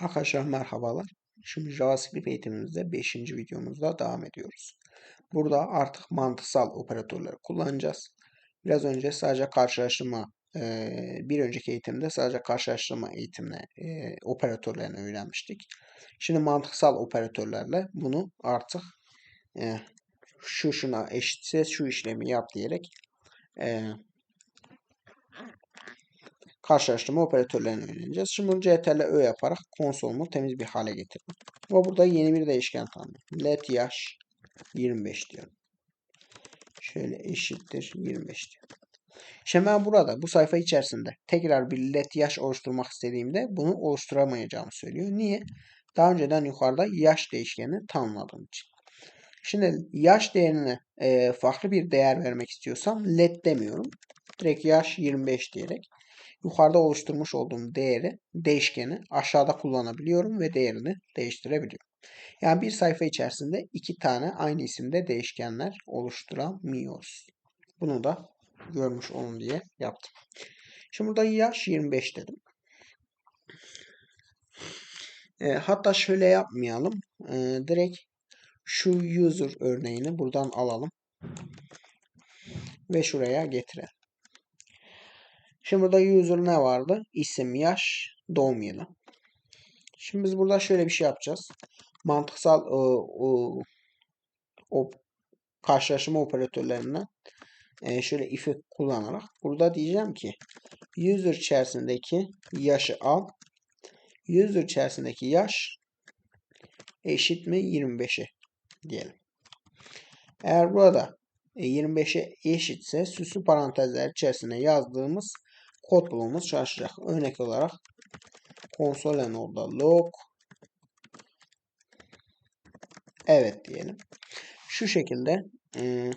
Arkadaşlar merhabalar. Şimdi JavaScript eğitimimizde 5. videomuzda devam ediyoruz. Burada artık mantıksal operatörleri kullanacağız. Biraz önce sadece karşılaştırma, e, bir önceki eğitimde sadece karşılaştırma eğitimine, e, operatörlerini öğrenmiştik. Şimdi mantıksal operatörlerle bunu artık e, şu şuna eşitse şu işlemi yap diyerek karşılaştırma operatörlerini öğreneceğiz. Şimdi bunu CTRL Ö yaparak konsolumu temiz bir hale getirdim. Ve burada yeni bir değişken tanımlıyorum. Let yaş 25 diyorum. Şöyle eşittir 25 diyorum. Şimdi ben burada bu sayfa içerisinde tekrar bir let yaş oluşturmak istediğimde bunu oluşturamayacağımı söylüyor. Niye? Daha önceden yukarıda yaş değişkenini tanımladığım için. Şimdi yaş değerine e, farklı bir değer vermek istiyorsam let demiyorum. Direkt yaş 25 diyerek yukarıda oluşturmuş olduğum değeri, değişkeni aşağıda kullanabiliyorum ve değerini değiştirebiliyorum. Yani bir sayfa içerisinde iki tane aynı isimde değişkenler oluşturamıyoruz. Bunu da görmüş olun diye yaptım. Şimdi burada yaş 25 dedim. E, hatta şöyle yapmayalım. E, direkt şu user örneğini buradan alalım. Ve şuraya getirelim. Şimdi burada user ne vardı? İsim, yaş, doğum yılı. Şimdi biz burada şöyle bir şey yapacağız. Mantıksal o, o, o karşılaştırma operatörlerinden e, şöyle if'i kullanarak burada diyeceğim ki user içerisindeki yaşı al. User içerisindeki yaş eşit mi 25'e diyelim. Eğer burada 25'e eşitse süslü parantezler içerisine yazdığımız kod bulmamız çalışacak. Örnek olarak konsol nodda log evet diyelim. Şu şekilde e,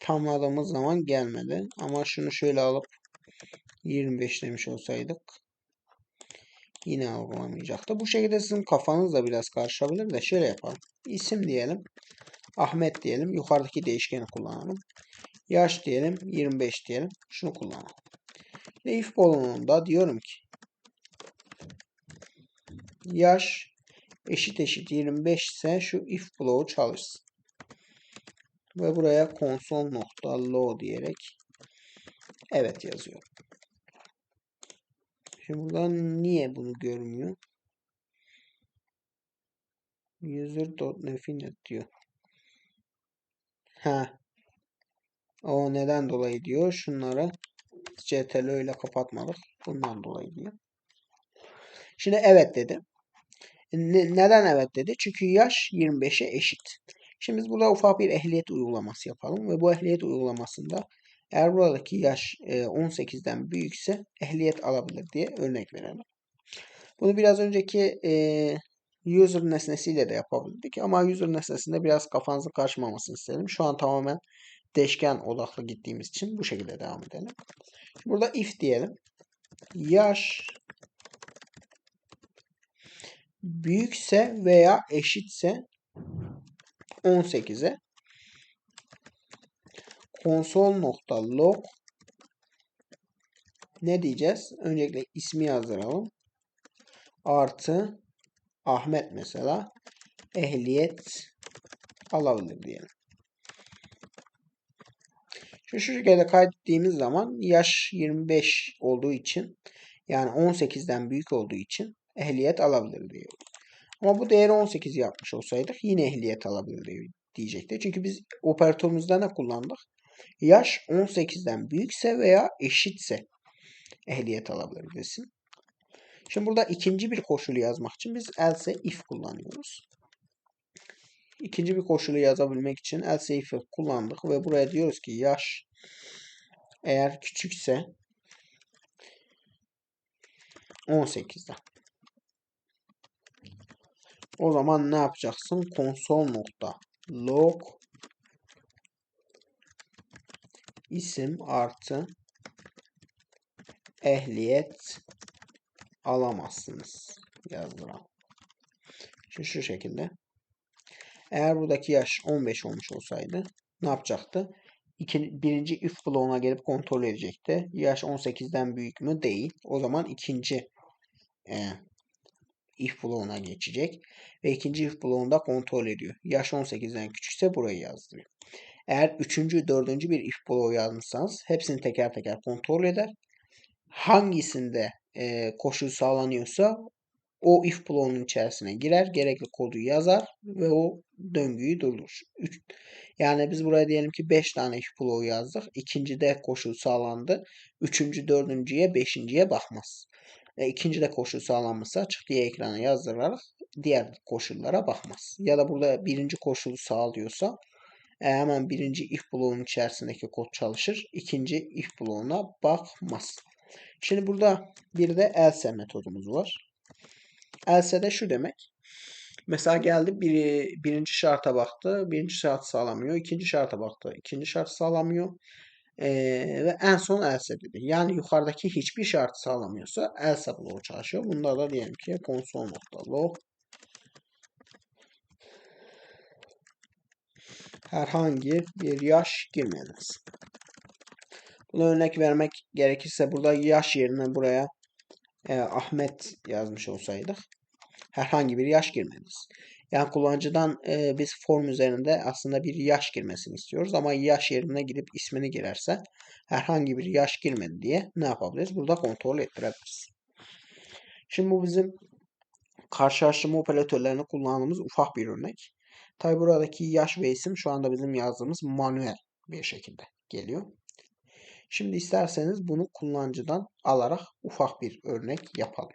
tamamladığımız zaman gelmedi. Ama şunu şöyle alıp 25 demiş olsaydık yine algılamayacaktı. Bu şekilde sizin kafanız da biraz karışabilir de şöyle yapalım. İsim diyelim. Ahmet diyelim. Yukarıdaki değişkeni kullanalım. Yaş diyelim. 25 diyelim. Şunu kullanalım. Ve if bolonunda diyorum ki yaş eşit eşit 25 ise şu if bloğu çalışsın. Ve buraya console nokta diyerek evet yazıyorum. Şimdi buradan niye bunu görmüyor? User.nefinet diyor. Ha. O neden dolayı diyor. Şunları CTRL ile kapatmadık. Bundan dolayı diyor. Şimdi evet dedi. Ne, neden evet dedi? Çünkü yaş 25'e eşit. Şimdi biz burada ufak bir ehliyet uygulaması yapalım. Ve bu ehliyet uygulamasında eğer buradaki yaş 18'den e, büyükse ehliyet alabilir diye örnek verelim. Bunu biraz önceki e, user nesnesiyle de yapabilirdik ama user nesnesinde biraz kafanızı karışmamasını istedim. Şu an tamamen değişken odaklı gittiğimiz için bu şekilde devam edelim. Burada if diyelim. Yaş büyükse veya eşitse 18'e konsol.log ne diyeceğiz? Öncelikle ismi yazdıralım. Artı Ahmet mesela ehliyet alabilir diyelim. Şu şekilde kaydettiğimiz zaman yaş 25 olduğu için yani 18'den büyük olduğu için ehliyet alabilir diyor. Ama bu değeri 18 yapmış olsaydık yine ehliyet alabilir diyecekti. Çünkü biz operatörümüzde ne kullandık? Yaş 18'den büyükse veya eşitse ehliyet alabilir desin. Şimdi burada ikinci bir koşulu yazmak için biz else if kullanıyoruz. İkinci bir koşulu yazabilmek için if'i kullandık ve buraya diyoruz ki yaş eğer küçükse 18'den. O zaman ne yapacaksın? Konsol nokta log isim artı ehliyet alamazsınız yazdıran. Şu, şu şekilde. Eğer buradaki yaş 15 olmuş olsaydı ne yapacaktı? İki, birinci if bloğuna gelip kontrol edecekti. Yaş 18'den büyük mü? Değil. O zaman ikinci e, if bloğuna geçecek. Ve ikinci if bloğunda kontrol ediyor. Yaş 18'den küçükse burayı yazdırıyor. Eğer üçüncü, dördüncü bir if bloğu yazmışsanız hepsini teker teker kontrol eder. Hangisinde e, koşul sağlanıyorsa o if bloğunun içerisine girer, gerekli kodu yazar ve o döngüyü durdurur. Yani biz buraya diyelim ki 5 tane if bloğu yazdık. İkincide koşul sağlandı. Üçüncü, dördüncüye, beşinciye bakmaz. E, ikincide koşul sağlanmışsa açık diye ekrana yazdırarak diğer koşullara bakmaz. Ya da burada birinci koşulu sağlıyorsa e, hemen birinci if bloğunun içerisindeki kod çalışır. İkinci if bloğuna bakmaz. Şimdi burada bir de else metodumuz var. Else de şu demek. Mesela geldi bir, birinci şarta baktı. Birinci şart sağlamıyor. ikinci şarta baktı. ikinci şart sağlamıyor. Ee, ve en son else dedi. Yani yukarıdaki hiçbir şart sağlamıyorsa else bloğu çalışıyor. Bunda da diyelim ki console.log herhangi bir yaş girmediniz. Buna örnek vermek gerekirse burada yaş yerine buraya e, Ahmet yazmış olsaydık herhangi bir yaş girmediniz. Yani kullanıcıdan e, biz form üzerinde aslında bir yaş girmesini istiyoruz ama yaş yerine gidip ismini girerse herhangi bir yaş girmedi diye ne yapabiliriz? Burada kontrol ettirebiliriz. Şimdi bu bizim karşılaştırma operatörlerini kullandığımız ufak bir örnek. Tabi buradaki yaş ve isim şu anda bizim yazdığımız manuel bir şekilde geliyor. Şimdi isterseniz bunu kullanıcıdan alarak ufak bir örnek yapalım.